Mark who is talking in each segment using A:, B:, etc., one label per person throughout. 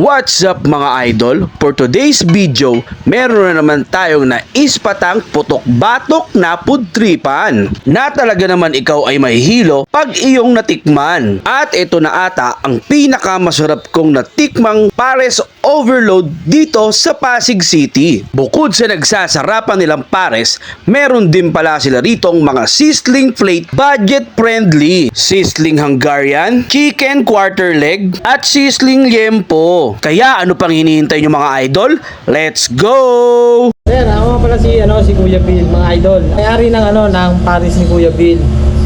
A: What's up mga idol? For today's video, meron na naman tayong naispatang putok-batok na pudtripan na talaga naman ikaw ay mahihilo pag iyong natikman. At ito na ata ang pinakamasarap kong natikmang pares overload dito sa Pasig City. Bukod sa nagsasarapan nilang pares, meron din pala sila ritong mga sizzling plate budget friendly. Sizzling Hungarian, chicken quarter leg, at sizzling yempo. Kaya ano pang hinihintay nyo mga idol? Let's go!
B: Ayan, ako pala si, ano, si Kuya Bill, mga idol. May-ari ng, ano, ng Paris ni Kuya Bill.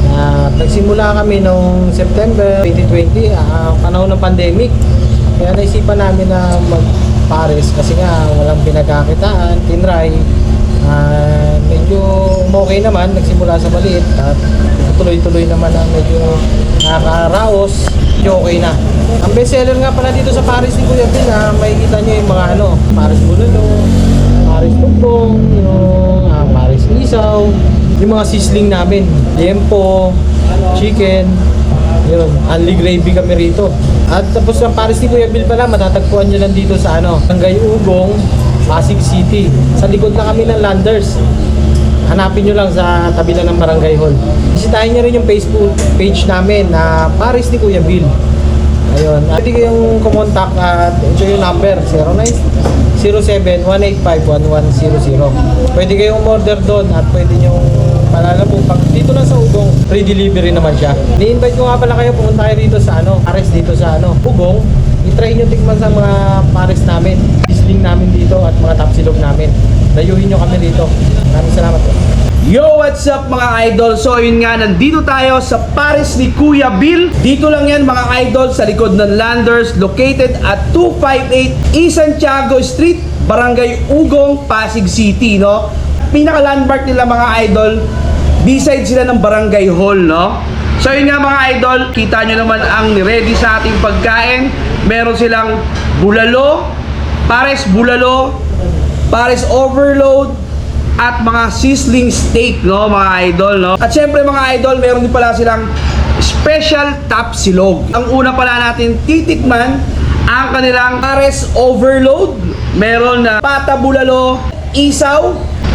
B: Na nagsimula kami noong September 2020, ah, panahon ng pandemic. Kaya naisipan namin na mag-Paris kasi nga walang pinagkakitaan, tinry. Ah, medyo okay naman, nagsimula sa maliit at tuloy-tuloy naman ang medyo nakakaraos, medyo okay na. Ang bestseller nga pala dito sa Paris ni Kuya Bill, ah, makikita nyo yung mga ano, Paris Bulalo, Paris Tumpong, yung ah, Paris Isaw, yung mga sizzling namin, liempo, chicken, yun, only gravy kami rito. At tapos ang Paris ni Kuya Bill pala, matatagpuan nyo lang dito sa ano, Tanggay Ugong, Pasig City. Sa likod na kami ng Landers. Hanapin nyo lang sa tabi lang ng Barangay Hall. Bisitahin nyo rin yung Facebook page namin na Paris ni Kuya Bill. Ayun. Pwede kayong kumontak at ito yung number 0907-185-1100. Pwede kayong order doon at pwede nyo palala po pag dito lang sa Ugong, free delivery naman siya. Ni-invite ko nga pala kayo pumunta kayo dito sa ano, Paris dito sa ano, Ugong. I-try nyo tikman sa mga Paris namin, bisling namin dito at mga tapsilog namin. Dayuhin nyo kami dito. Maraming salamat po.
A: Yo, what's up mga idol? So yun nga, nandito tayo sa Paris ni Kuya Bill. Dito lang yan mga idol sa likod ng Landers located at 258 East Santiago Street, Barangay Ugong, Pasig City, no? Pinaka-landmark nila mga idol, beside sila ng Barangay Hall, no? So yun nga mga idol, kita nyo naman ang ready sa ating pagkain. Meron silang bulalo, pares bulalo, pares overload, at mga sizzling steak, no, mga idol, no? At syempre mga idol, meron din pala silang special tapsilog. Ang una pala natin titikman ang kanilang pares overload. Meron na pata bulalo, isaw,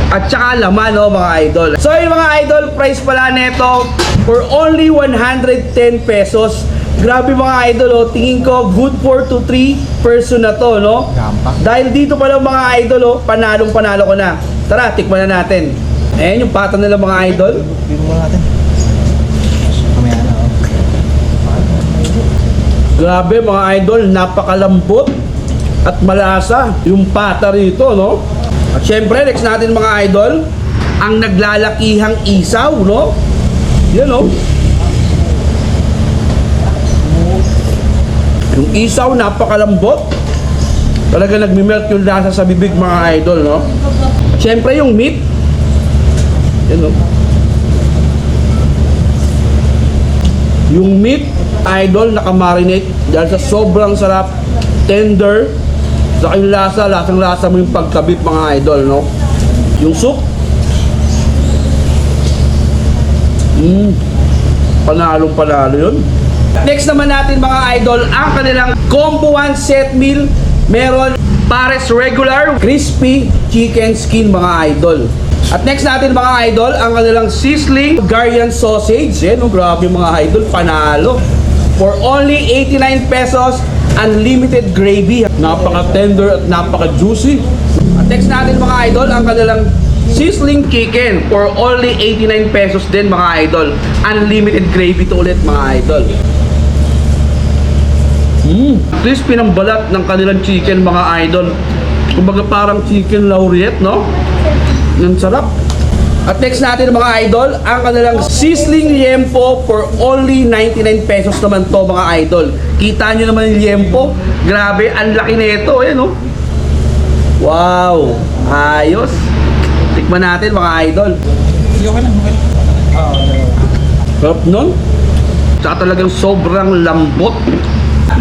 A: at saka laman, no, mga idol. So yung mga idol, price pala neto for only 110 pesos. Grabe mga idol, oh. tingin ko good for 2 3 person na to, no? Dahil dito pa lang mga idol, oh, panalong panalo ko na. Tara, tikman na natin. Ayan yung pata nila mga idol.
C: Oh.
A: Grabe mga idol, napakalambot at malasa yung pata rito, no? At syempre, next natin mga idol, ang naglalakihang isaw, no? Yan, no? Yung isaw, napakalambot. Talaga nagmimelt yung lasa sa bibig mga idol, no? At syempre, yung meat. Yan, no? Yung meat, idol, nakamarinate dahil sa sobrang sarap, tender, sa yung lasa, lasang lasa mo yung pagkabit mga idol, no? Yung soup, mm, panalong panalo yun. Next naman natin mga idol, ang kanilang combo one set meal, meron pares regular, crispy chicken skin mga idol. At next natin mga idol, ang kanilang sizzling Hungarian sausage. Yan, oh, grabe mga idol, panalo. For only 89 pesos, unlimited gravy. Napaka-tender at napaka-juicy. At next natin mga idol, ang kanilang sizzling chicken for only 89 pesos din mga idol. Unlimited gravy to ulit mga idol. Mm. Crispy ng balat ng kanilang chicken mga idol. Kumbaga parang chicken laureate, no? Ang sarap. At next natin mga idol, ang kanilang sizzling liempo for only 99 pesos naman to mga idol. Kita nyo naman yung liempo. Grabe, ang laki nito. Ayan oh. Wow! Ayos. Tikman natin mga idol.
C: Okay lang, okay.
A: Sarap nun. Tsaka talagang sobrang lambot.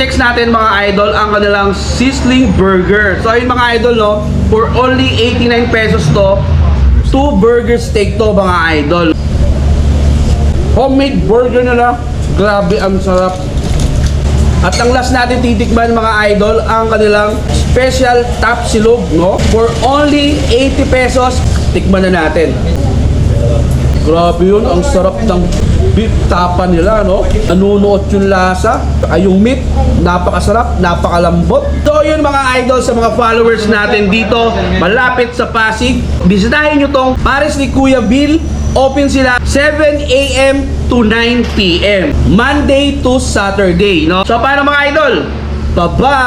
A: Next natin mga idol, ang kanilang sizzling burger. So ayun mga idol no, for only 89 pesos to, two burger steak to mga idol. Homemade burger nila, grabe ang sarap. At ang last natin titikman mga idol, ang kanilang special top silog, no? For only 80 pesos, tikman na natin. Grabe yun, ang sarap ng beef tapa nila, no? Nanunuot yung lasa, ay yung meat, napakasarap, napakalambot. So yun mga idol sa mga followers natin dito, malapit sa Pasig. Bisitahin nyo tong Paris ni Kuya Bill. Open sila 7 a.m. to 9 p.m. Monday to Saturday, no? So paano mga idol? Bye-bye!